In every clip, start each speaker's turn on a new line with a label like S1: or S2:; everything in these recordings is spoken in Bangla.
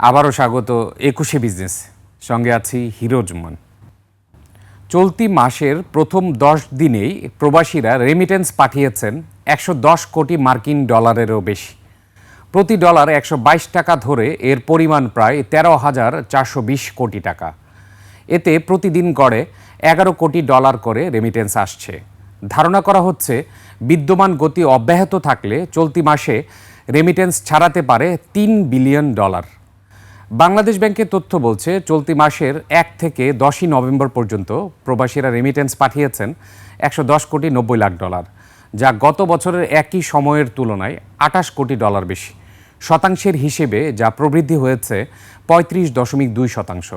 S1: আবারও স্বাগত একুশে বিজনেস। সঙ্গে আছি হিরোজমান চলতি মাসের প্রথম দশ দিনেই প্রবাসীরা রেমিটেন্স পাঠিয়েছেন একশো দশ কোটি মার্কিন ডলারেরও বেশি। প্রতি ডলার একশো বাইশ টাকা ধরে এর পরিমাণ প্রায় তেরো হাজার চারশো বিশ কোটি টাকা। এতে প্রতিদিন গড়ে এগারো কোটি ডলার করে রেমিটেন্স আসছে। ধারণা করা হচ্ছে, বিদ্যমান গতি অব্যাহত থাকলে চলতি মাসে রেমিটেন্স ছাড়াতে পারে তিন বিলিয়ন ডলার। বাংলাদেশ ব্যাংকের তথ্য বলছে, চলতি মাসের এক থেকে দশই নভেম্বর পর্যন্ত প্রবাসীরা রেমিটেন্স পাঠিয়েছেন একশো দশ কোটি নব্বই লাখ ডলার, যা গত বছরের একই সময়ের তুলনায় আটাশ কোটি ডলার বেশি। শতাংশের হিসেবে যা প্রবৃদ্ধি হয়েছে পঁয়ত্রিশ দশমিক দুই শতাংশ।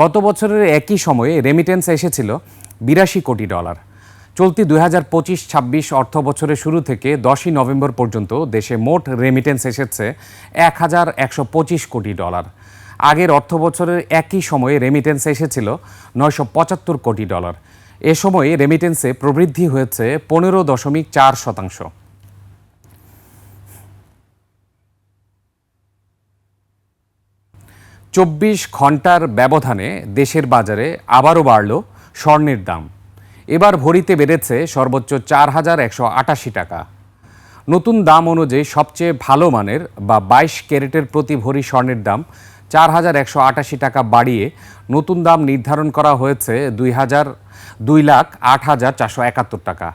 S1: গত বছরের একই সময়ে রেমিটেন্স এসেছিল বিরাশি কোটি ডলার। চলতি দুই হাজার পঁচিশ ছাব্বিশ অর্থ বছরের শুরু থেকে দশই নভেম্বর পর্যন্ত দেশে মোট রেমিটেন্স এসেছে এক হাজার একশো পঁচিশ কোটি ডলার। আগের অর্থ বছরের একই সময়ে রেমিটেন্স এসেছিল নয়শো পঁচাত্তর কোটি ডলার। এ সময়ে রেমিটেন্সে প্রবৃদ্ধি হয়েছে পনেরো দশমিক চার শতাংশ। চব্বিশ ঘণ্টার ব্যবধানে দেশের বাজারে আবারও বাড়ল স্বর্ণের দাম। এবার ভরিতে বেড়েছে সর্বোচ্চ চার হাজার একশো আটাশি টাকা। নতুন দাম অনুযায়ী সবচেয়ে ভালো মানের বা বাইশ ক্যারেটের প্রতি ভরি স্বর্ণের দাম চার হাজার একশো আটাশি টাকা বাড়িয়ে নতুন দাম নির্ধারণ করা হয়েছে দুই হাজার দুই লাখ আট হাজার চারশো একাত্তর টাকা।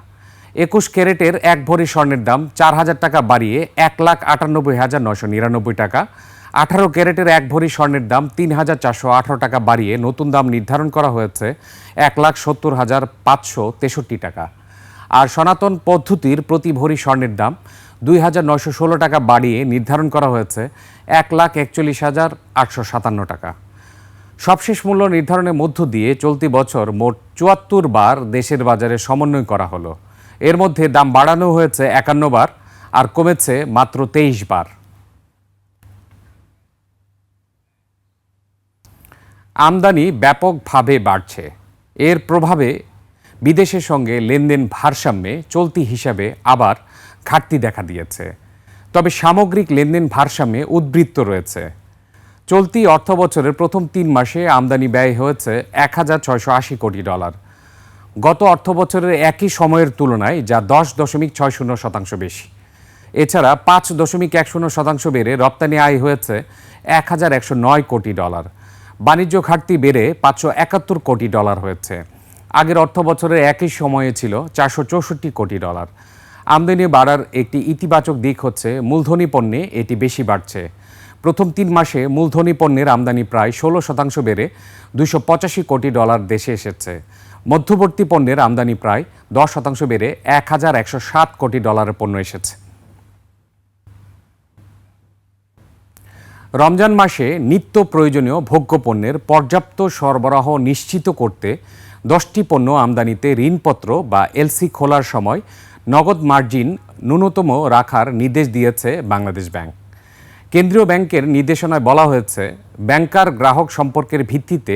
S1: একুশ ক্যারেটের এক ভরি স্বর্ণের দাম চার হাজার টাকা বাড়িয়ে এক লাখ আটানব্বই হাজার নশো নিরানব্বই টাকা। আঠারো ক্যারেটের এক ভরি স্বর্ণের দাম তিন হাজার চারশো আঠারো টাকা বাড়িয়ে নতুন দাম নির্ধারণ করা হয়েছে এক লাখ সত্তর হাজার পাঁচশো তেষট্টি টাকা। আর সনাতন পদ্ধতির প্রতি ভরি স্বর্ণের দাম দুই হাজার নয়শো ষোলো টাকা বাড়িয়ে নির্ধারণ করা হয়েছে এক লাখ একচল্লিশ হাজার আটশো সাতান্ন টাকা। সবশেষ মূল্য নির্ধারণের মধ্য দিয়ে চলতি বছর মোট চুয়াত্তর বার দেশের বাজারে সমন্বয় করা হলো। এর মধ্যে দাম বাড়ানো হয়েছে একান্ন বার আর কমেছে মাত্র তেইশ বার। আমদানি ব্যাপকভাবে বাড়ছে। এর প্রভাবে বিদেশের সঙ্গে লেনদেন ভারসাম্যে চলতি হিসাবে আবার ঘাটতি দেখা দিয়েছে। তবে সামগ্রিক লেনদেন ভারসাম্যে উদ্বৃত্ত রয়েছে। চলতি অর্থ বছরের প্রথম তিন মাসে আমদানি ব্যয় হয়েছে এক হাজার ছয়শো আশি কোটি ডলার। গত অর্থ বছরের একই সময়ের তুলনায় যা দশ দশমিক ছয় শূন্য শতাংশ বেশি। এছাড়া পাঁচ দশমিক এক শূন্য শতাংশ বেড়ে রপ্তানি আয় হয়েছে এক হাজার একশো নয় কোটি ডলার। বাণিজ্য ঘাটতি বেড়ে পাঁচশো একাত্তর কোটি ডলার হয়েছে। আগের অর্থ বছরের একই সময়ে ছিল চারশো চৌষট্টি কোটি ডলার। আমদানি বাড়ার একটি ইতিবাচক দিক হচ্ছে মূলধনী পণ্যে এটি বেশি বাড়ছে। প্রথম তিন মাসে মূলধনী পণ্যের আমদানি প্রায় ষোলো শতাংশ বেড়ে দুশো পঁচাশি কোটি ডলার দেশে এসেছে। মধ্যবর্তী পণ্যের আমদানি প্রায় দশ শতাংশ বেড়ে এক হাজার একশো সাত কোটি ডলারের পণ্য এসেছে। রমজান মাসে নিত্য প্রয়োজনীয় ভোগ্য পণ্যের পর্যাপ্ত সরবরাহ নিশ্চিত করতে দশটি পণ্য আমদানিতে ঋণপত্র বা এলসি খোলার সময় নগদ মার্জিন ন্যূনতম রাখার নির্দেশ দিয়েছে বাংলাদেশ ব্যাংক। কেন্দ্রীয় ব্যাংকের নির্দেশনায় বলা হয়েছে, ব্যাংকার গ্রাহক সম্পর্কের ভিত্তিতে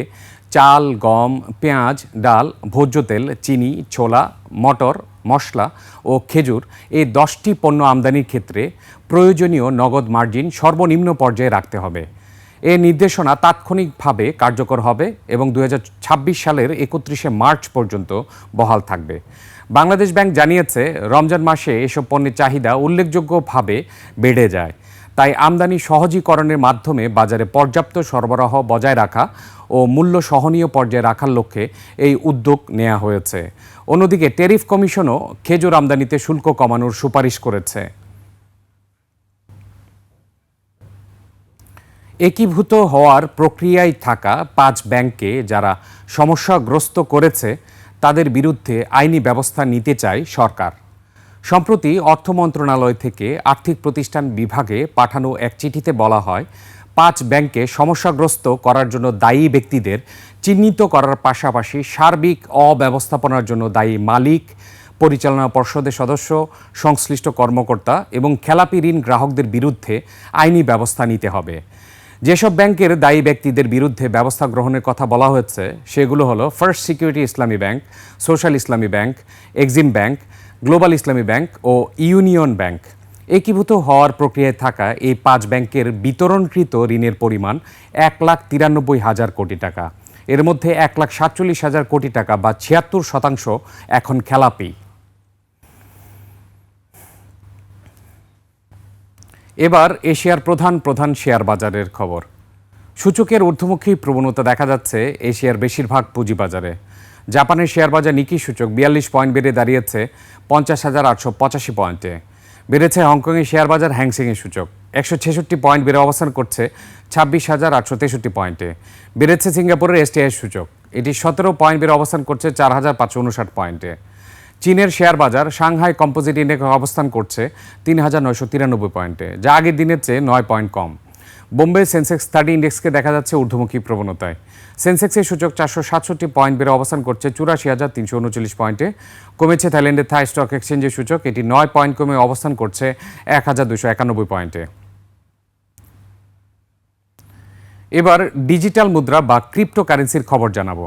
S1: চাল, গম, পেঁয়াজ, ডাল, ভোজ্য তেল, চিনি, ছোলা, মটর, মশলা ও খেজুর এই দশটি পণ্য আমদানির ক্ষেত্রে প্রয়োজনীয় নগদ মার্জিন সর্বনিম্ন পর্যায়ে রাখতে হবে। এ নির্দেশনা তাৎক্ষণিকভাবে কার্যকর হবে এবং দু হাজার ছাব্বিশ সালের একত্রিশে মার্চ পর্যন্ত বহাল থাকবে। বাংলাদেশ ব্যাংক জানিয়েছে, রমজান মাসে এসব পণ্যের চাহিদা উল্লেখযোগ্যভাবে বেড়ে যায়। তাই আমদানি সহজীকরণের মাধ্যমে বাজারে পর্যাপ্ত সরবরাহ বজায় রাখা ও মূল্য সহনীয় পর্যায়ে রাখার লক্ষ্যে এই উদ্যোগ নেওয়া হয়েছে। অন্যদিকে ট্যারিফ কমিশনও খেজুর আমদানিতে শুল্ক কমানোর সুপারিশ করেছে। একীভূত হওয়ার প্রক্রিয়ায় থাকা পাঁচ ব্যাংককে যারা সমস্যাগ্রস্ত করেছে, তাদের বিরুদ্ধে আইনি ব্যবস্থা নিতে চায় সরকার। সম্প্রতি অর্থ মন্ত্রণালয় থেকে আর্থিক প্রতিষ্ঠান বিভাগে পাঠানো এক চিঠিতে বলা হয়, পাঁচ ব্যাংকে সমস্যাগ্রস্ত করার জন্য দায়ী ব্যক্তিদের চিহ্নিত করার পাশাপাশি সার্বিক অব্যবস্থাপনার জন্য দায়ী মালিক, পরিচালনা পর্ষদের সদস্য, সংশ্লিষ্ট কর্মকর্তা এবং খেলাপি ঋণ গ্রাহকদের বিরুদ্ধে আইনি ব্যবস্থা নিতে হবে। যেসব ব্যাংকের দায়ী ব্যক্তিদের বিরুদ্ধে ব্যবস্থা গ্রহণের কথা বলা হয়েছে, সেগুলো হলো First Security Islami Bank Social Islami Bank Exim Bank Global Islami Bank ও ইউনিয়ন ব্যাংক একীভূত হওয়ার প্রক্রিয়ায় থাকা এই পাঁচ ব্যাংকের বিতরণকৃত ঋণের পরিমাণ এক লাখ তিরানব্বই হাজার কোটি টাকা। এর মধ্যে এক লাখ সাতচল্লিশ হাজার কোটি টাকা বা ছিয়াত্তর শতাংশ এখন খেলাপি। এবার এশিয়ার প্রধান প্রধান শেয়ার বাজারের খবর। সূচকের ঊর্ধ্বমুখী প্রবণতা দেখা যাচ্ছে এশিয়ার বেশিরভাগ পুঁজিবাজারে। জাপানের শেয়ার বাজার নিকি সূচক বিয়াল্লিশ পয়েন্ট বেড়ে দাঁড়িয়েছে পঞ্চাশ হাজার আটশো পঁচাশি পয়েন্টে। বেড়েছে হংকংয়ের শেয়ার বাজার হ্যাংসেংয়ের সূচক। একশো ছেষট্টি পয়েন্ট বেড়ে অবস্থান করছে ছাব্বিশ হাজার আটশো তেষট্টি পয়েন্টে। বেড়েছে সিঙ্গাপুরের এসটিআই সূচক। এটি সতেরো পয়েন্ট বেড়ে অবস্থান করছে চার হাজার পাঁচশো উনষাট পয়েন্টে। চীনের শেয়ার বাজার সাংহাই কম্পোজিট ইন্ডেক্স অবস্থান করছে তিন হাজার নয়শো তিরানব্বই পয়েন্টে, যা আগের দিনের চেয়ে নয় পয়েন্ট কম। বোম্বে সেন্সেক্স থার্টি ইন্ডেক্সকে দেখা যাচ্ছে ঊর্ধ্বমুখী প্রবণতায়। সেন্সেক্সের সূচক চারশো সাতষট্টি পয়েন্ট বেড়ে অবস্থান করছে চুরাশি হাজার তিনশো উনচল্লিশ পয়েন্টে। কমেছে থাইল্যান্ডের থাই স্টক এক্সচেঞ্জের সূচক। এটি নয় পয়েন্ট কমে অবস্থান করছে এক হাজার দুশো একানব্বই পয়েন্টে। এবার ডিজিটাল মুদ্রা বা ক্রিপ্টোকারেন্সির খবর জানাব।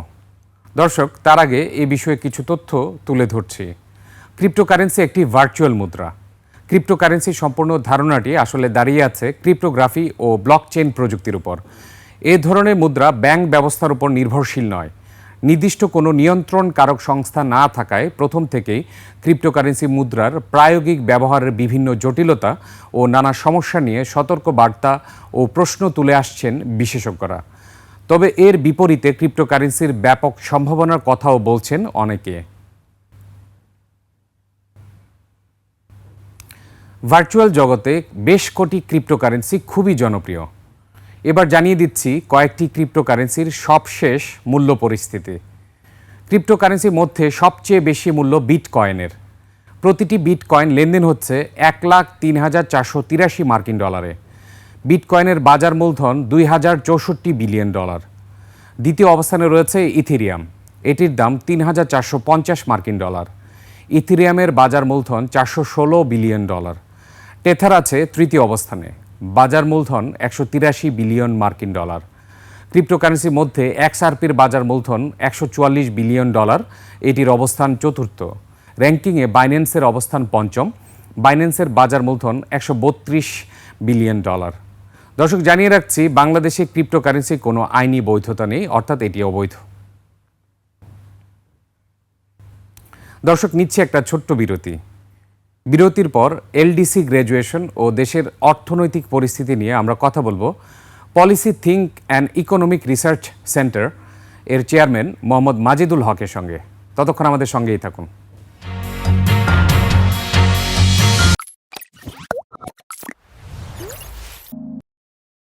S1: দর্শক, তার আগে এ বিষয়ে কিছু তথ্য তুলে ধরছি। ক্রিপ্টোকারেন্সি একটি ভার্চুয়াল মুদ্রা। ক্রিপ্টোকারেন্সি সম্পূর্ণ ধারণাটি আসলে দাঁড়িয়ে আছে ক্রিপ্টোগ্রাফি ও ব্লকচেন প্রযুক্তির উপর। এ ধরনের মুদ্রা ব্যাংক ব্যবস্থার উপর নির্ভরশীল নয়। নির্দিষ্ট কোনো নিয়ন্ত্রণ কারক সংস্থা না থাকায় প্রথম থেকেই ক্রিপ্টোকারেন্সি মুদ্রার প্রায়োগিক ব্যবহারের বিভিন্ন জটিলতা ও নানা সমস্যা নিয়ে সতর্ক বার্তা ও প্রশ্ন তুলে আসছেন বিশেষজ্ঞরা। তবে এর বিপরীতে ক্রিপ্টোকারেন্সির ব্যাপক সম্ভাবনার কথাও বলছেন অনেকে। ভার্চুয়াল জগতে বেশ কোটি ক্রিপ্টোকারেন্সি খুবই জনপ্রিয়। এবার জানিয়ে দিচ্ছি কয়েকটি ক্রিপ্টোকারেন্সির সবশেষ মূল্য পরিস্থিতি। ক্রিপ্টোকারেন্সির মধ্যে সবচেয়ে বেশি মূল্য বিটকয়েনের। প্রতিটি বিটকয়েন লেনদেন হচ্ছে এক লাখ তিন হাজার চারশো তিরাশি মার্কিন ডলারে। বিটকয়েনের বাজার মূলধন দুই হাজার চৌষট্টি বিলিয়ন ডলার। দ্বিতীয় অবস্থানে রয়েছে ইথেরিয়াম। এটির দাম তিন হাজার চারশো পঞ্চাশ মার্কিন ডলার। ইথেরিয়ামের বাজার মূলধন চারশো ষোলো বিলিয়ন ডলার। টেথার আছে তৃতীয় অবস্থানে। বাজার মূলধন একশো তিরাশি বিলিয়ন মার্কিন ডলার। ক্রিপ্টোকারেন্সির মধ্যে এক্সআরপির বাজার মূলধন একশো চুয়াল্লিশ বিলিয়ন ডলার। এটির অবস্থান চতুর্থ। র্যাঙ্কিংয়ে বাইন্যান্সের অবস্থান পঞ্চম। বাইন্যান্সের বাজার মূলধন একশো বত্রিশ বিলিয়ন ডলার। দর্শক, জানিয়ে রাখছি, বাংলাদেশে ক্রিপ্টোকারেন্সি কোনো আইনি বৈধতা নেই, অর্থাৎ এটি অবৈধ। দর্শক, নিচ্ছে একটা ছোট্ট বিরতি। বিরতির পর এলডিসি গ্র্যাজুয়েশন ও দেশের অর্থনৈতিক পরিস্থিতি নিয়ে আমরা কথা বলব। Policy Think and Economic Research Centre এর চেয়ারম্যান মোহাম্মদ মাজিদুল হকের সঙ্গে। ততক্ষণ আমাদের সঙ্গেই থাকুন।